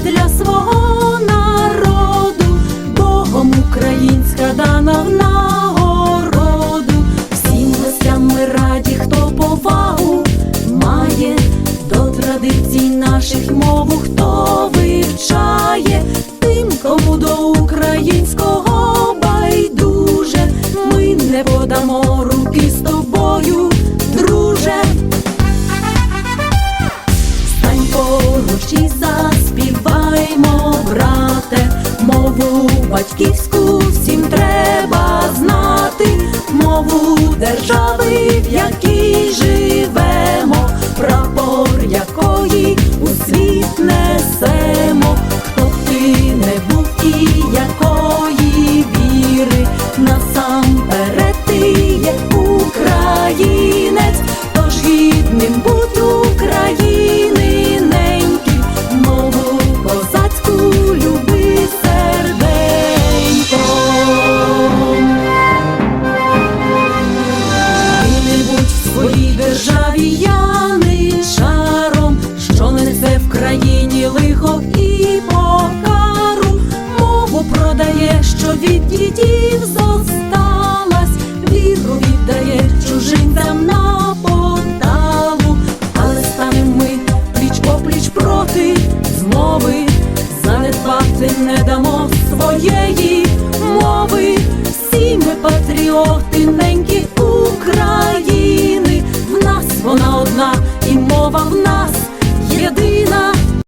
для свого народу, Богом українська дана в нагороду. Всім гостям ми раді, хто повагу має до традицій наших й батьківську всім треба знати мову держави, в якій живемо, прапор якої у світ несемо, хто ти не був і якої віри нас. країні лихо і покару, мову продає, що від дідів зосталась, віру віддає чужинцям на поталу, але станемо ми пліч опліч проти змови, занедбати не дамо своєї мови, всі ми патріоти, ненькі України, в нас вона одна і мова в нас єдина.